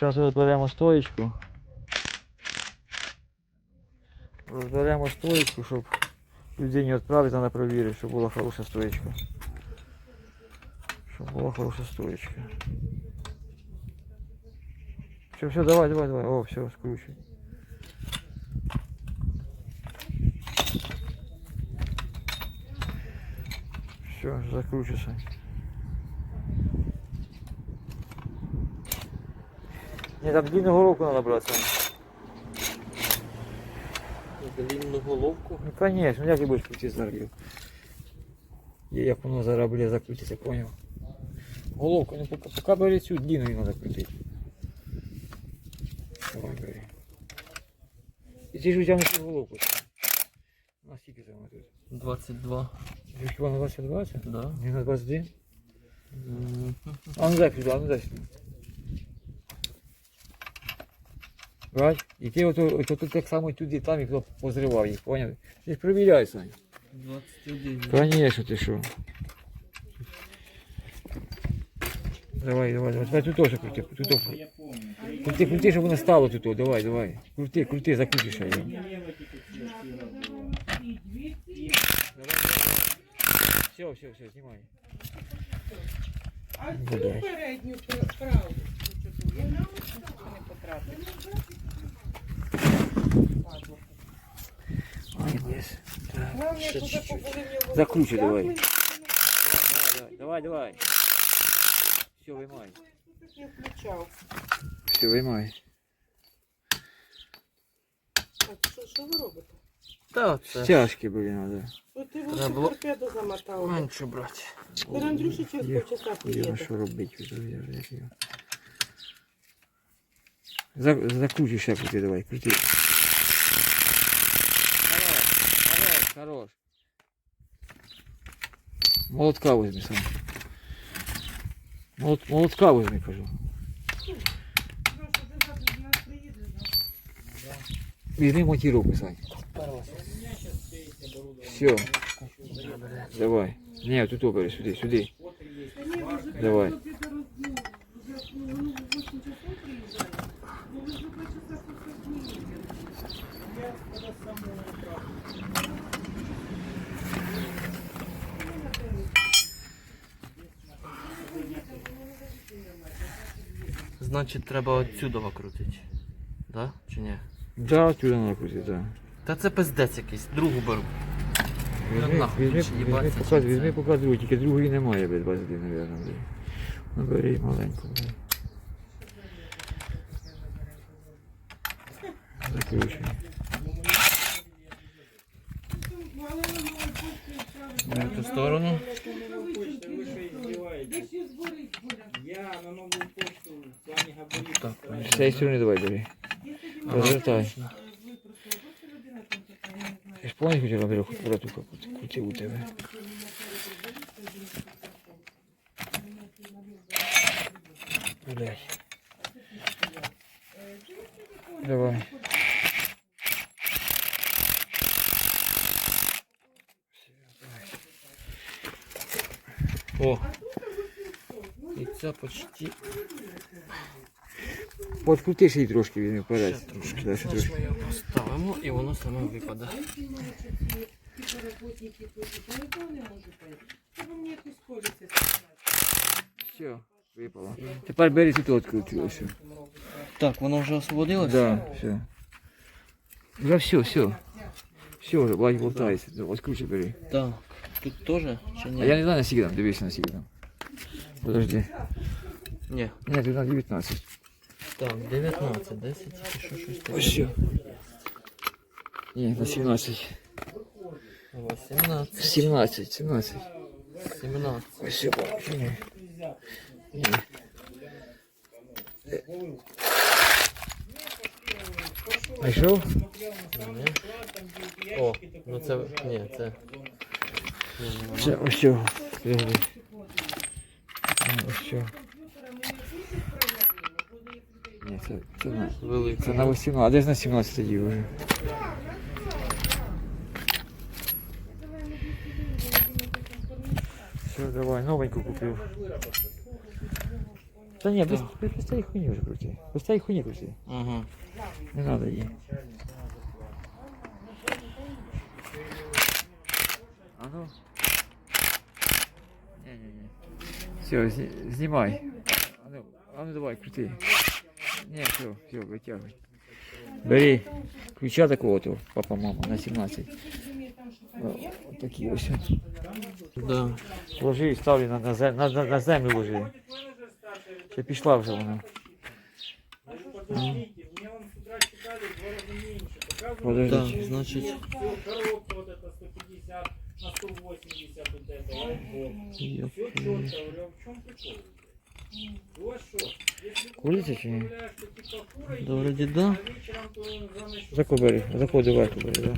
Зараз розберемо стоїчку. Розберемо стоїчку, щоб людині відправити, треба перевірити, щоб була хороша стоїчка. Щоб була хороша стоїчка. Все, все, давай, давай, давай. О, все, скручуй. Все, закручився. Ні, там длинну головку треба брати. Длинну головку. Ну конечно, як я будеш крутити зараз? І Як воно зараз буде закрутиться, поняв? Головку, ну поки, поки бери цю длину її треба крутити. Давай бери. І ти ж витягнеш цю головку. Наскільки там тут? 22. Ти хіба на 20 20? Да. Не на 21? Мгм. А ну дай сюди, а ну дай сюди. Бач? І ти ото, ото тут так само тут і там, і хто позривав їх, поняв? Ти ж перевіряй, Сань. 21. Конечно, ты что? Давай, давай, давай. Давай тут тоже крути. Тут тоже. Крути, крути, чтобы не стало тут. Давай, давай. Крути, крути, закрутишь ее. Все, все, все, снимай. А Блядь. цю передню пр- праву. Ще чуть-чуть. Закручуй давай. Давай, давай, давай. Все, виймай. Все, виймай. Так, що, що ви робите? Та це. Стяжки, блин, надо. От ти Треба лучше було- торпеду замотав. Менше брати. Тепер Андрюша через Є- полчаса Його приїде. що робити вже, я вже як його. За- Закручуй ще крути, давай, крути. Хорош, хорош, хорош. Молотка возьми сам. Молот, молотка возьми, кажу. Візьми монтировку, Сань. Все. Давай. Не, тут обери, сюди, сюди. Давай. Значить, треба отсюда крутити. Да? Чи ні? Да, отсюда надо крутить, да. Та це пиздець якийсь, другу беру. Візьми, нахуй, візьми, чи візьми, їбаться, пока, чи візьми це? пока тільки другої немає, блядь, 21, наверное, блядь. Ну, бери маленьку, блядь. Закручуй. На ту сторону. Я на новую почту в плане габаритов. Так, З цієї сторони давай бери. Розвертай. Ти ж повністю хотів, Андрюх, брату крутив у тебе. Блядь. Давай. це почти. Подкрути ще й трошки візьми вперед. Ще трошки. Да, ще Зараз трошки. ми його поставимо і воно саме випаде. Все, випало. Тепер бери тут открути ось. Так, воно вже освободилося? Да, все. Вже все, все. Все вже, бать, болтається. Ось ключі бери. Так. Тут теж чи ні? А я не знаю, наскільки там, дивись, наскільки там. Подожди. Ні. Ні, тут на 19. Так, 19, 10, чи що щось таке. Ось все. Ні, на 17. 18, 17, 17. 17. Ось все, бачу. Ні. Ні. Знайшов? Ні. О, ну це, ні, це. Ні, ні, воно. Це ось все. Подожди. Все. Ні, це, це, на, це на 18, а десь на 17 тоді вже. Все, давай, новеньку купив. Та ні, без, без, без цієї хуйні вже крути. Без цієї хуйні крути. Ага. Не треба її. А ну. Не-не-не. Все, знімай. А ну, а ну давай, крути. Не, все, все, витягуй. Бери ключа такого то, папа, мама, на 17. О, от такі ось. Да. Ложи, ставлю на, на, зем- на, на, на землю ложи. Це пішла вже вона. Подождите, мне вон с утра читали в два раза меньше. Показывают, Подожди. Так, значить. всё, коробка вот это 150 на 180 вот это. Йоп. Все четко, говорю, а в чем прикол? У вас что? Если Курица утром чи ні? отправляешь, что типа кура Да, есть, вроде а да. вечером то за ночь Зако бери, заходи верху бери, да.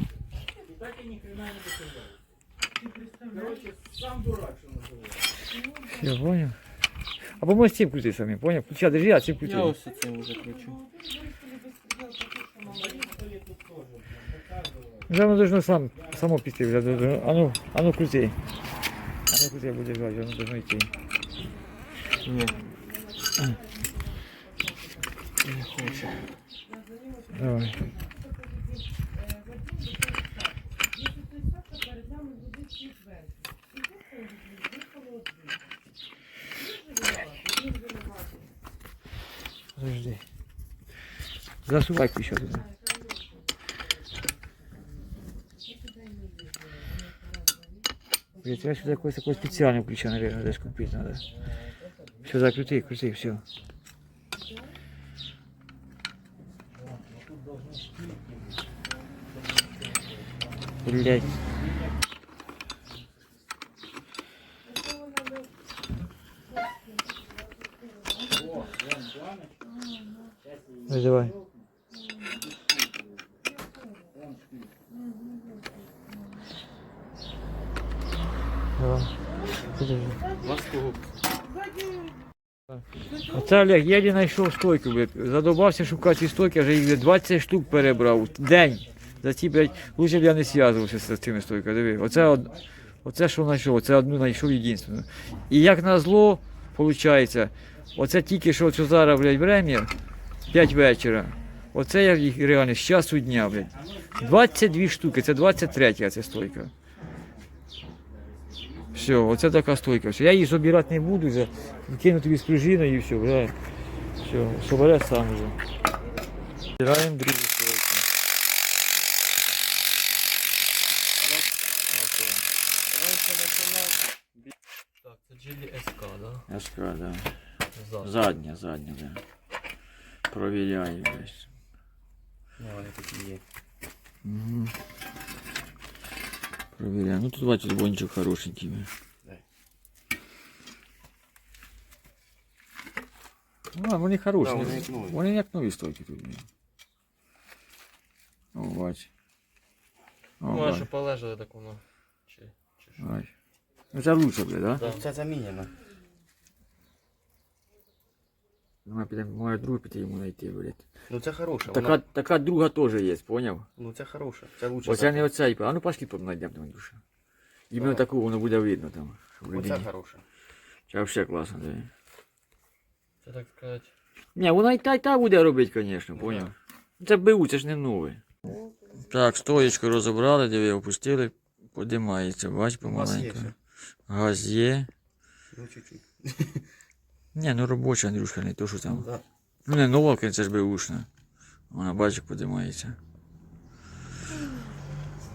И так и ни хрена не доказал. Короче, сам дурак, что называется. Я понял. А по з цим крути самі, понял? Ключа держи, а цим крути. Я ось цим вже кручу. Поехали тут тоже, доказывают. Вже воно должно сам, само піти. вже должно- А ну, а ну крути. А ну крути, буде жати, воно должно йти. Ні. Не хоче. Давай. Подожди. Засувай ключа туди. Блять, я сюда какой-то такой специальный ключа, наверное, даже купить надо. Все, закрути, крути, все. Блять. Ну. Давай. Оце Олег єлі знайшов стойку. Задобався шукати стойки, вже їх 20 штук перебрав. День. За ці, блядь, лучше б я не зв'язувався з цими стойками. Диви, оце, оце що знайшов, оце одну знайшов єдинственну. І як назло, виходить, оце тільки що оце зараз, блядь, время, 5 вечора. Оце я їх реально з часу дня, блядь. 22 штуки, це 23 ця стойка. Все, оце така стойка. Все. Я її забирати не буду, вже кину тобі з пружиною і все, вже. Все, собере сам вже. Збираємо другу стойку. Так, це Geely SK, да? СК, да. Зад. Задня, задня, да. Провіряю весь. Не, вони такі є. Угу. Провіряю. Ну тут бачиш, бончик хорошенький. Ну, а вони хороші. Да, вони як нові. Вони як нові стойки тут. О, бач. О, Ну, а що полежали, так воно. Чи, чи що? бач. Ну це лучше, бля, да? Да. Це замінено. Ми підемо, моя друга піти йому знайти, блядь. Ну це хороша. Така, Вона... така друга теж є, поняв? Ну це хороша. Це лучше. Оце не оцей, а ну пошли потім знайдемо там, Андрюша. Іменно таку воно буде видно там. Оце людині. хороша. Це взагалі класно, да. Це так сказати. Ні, вона і та, і та буде робити, звісно, поняв? Це БУ, це ж не нове. Так, стоєчку розібрали, диви, опустили, подимається, бач, помаленьку. Газ є. Ну чуть-чуть. Ні, ну робоча, Андрюшка, не то, що Ну, там. да. Ну не нова, це ж беушна. Вона, бачиш, подимається.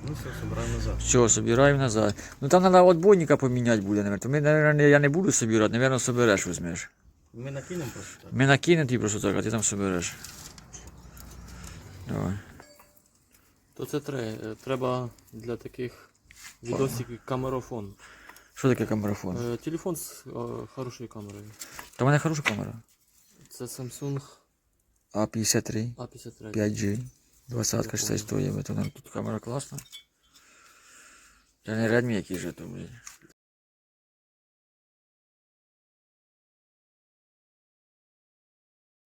ну все, собираємо назад. Все, собираємо назад. Ну там треба отбойника поміняти буде, наверное. Ми, наверное, я не буду собирати, наверное, собереш візьмеш. Ми накинемо просто так. Ми накинемо тобі просто так, а ти там собереш. Давай. То це е, треба для таких відосиків камерафон. Що таке камерафон? Е, телефон з е, хорошою камерою. Та в мене хороша камера. Це Samsung А53, A53. 5G, 20 ж це стоїть, то нам тут камера класна. Та не Redmi який же то, блін.